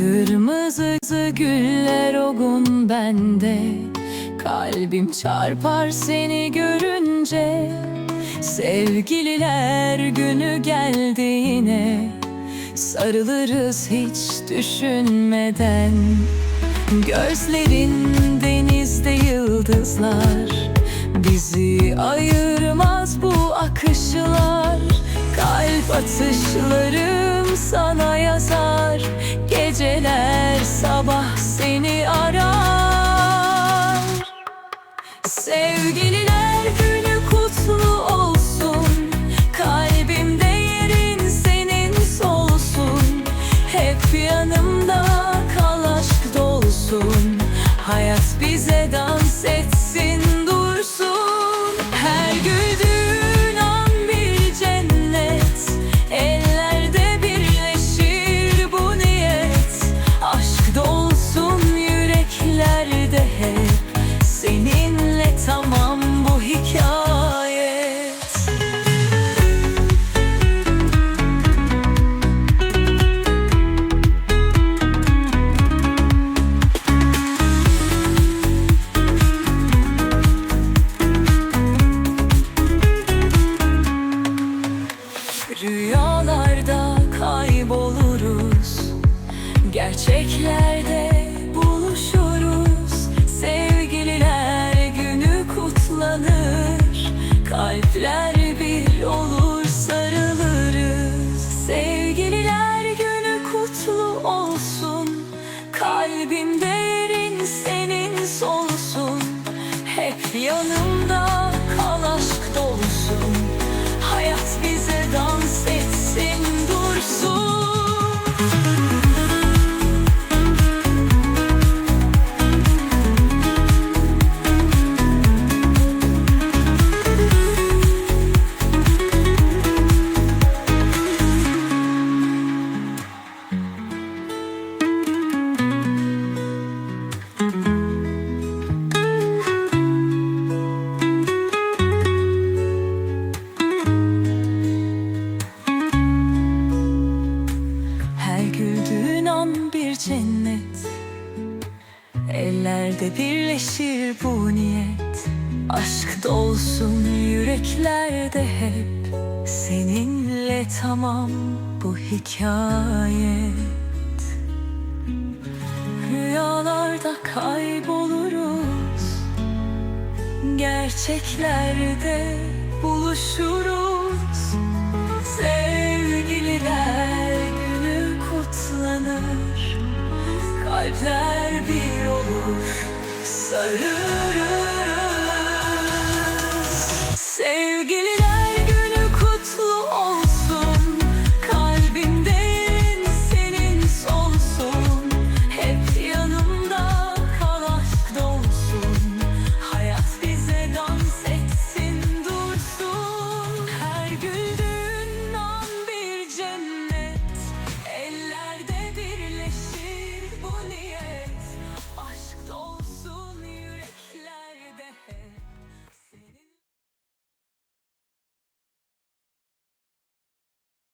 Kırmızı güller o gün bende. Kalbim çarpar seni görünce. Sevgililer günü geldi yine Sarılırız hiç düşünmeden. Gözlerin denizde yıldızlar. Bizi ayırmaz bu akışlar. Kalp atışlarım sana yazar Sevgililer Rüyalarda kayboluruz. Gerçeklerde buluşuruz. Sevgililer günü kutlanır. Kalpler bir olur sarılırız. Sevgililer günü kutlu olsun. Kalbimde yerin senin solsun. Hep yanımda cennet. Ellerde birleşir bu niyet. Aşk dolsun yüreklerde hep. Seninle tamam bu hikayet. Rüyalarda kayboluruz. Gerçeklerde buluşuruz Kalpler bir olur Sarılırız. Sevgililer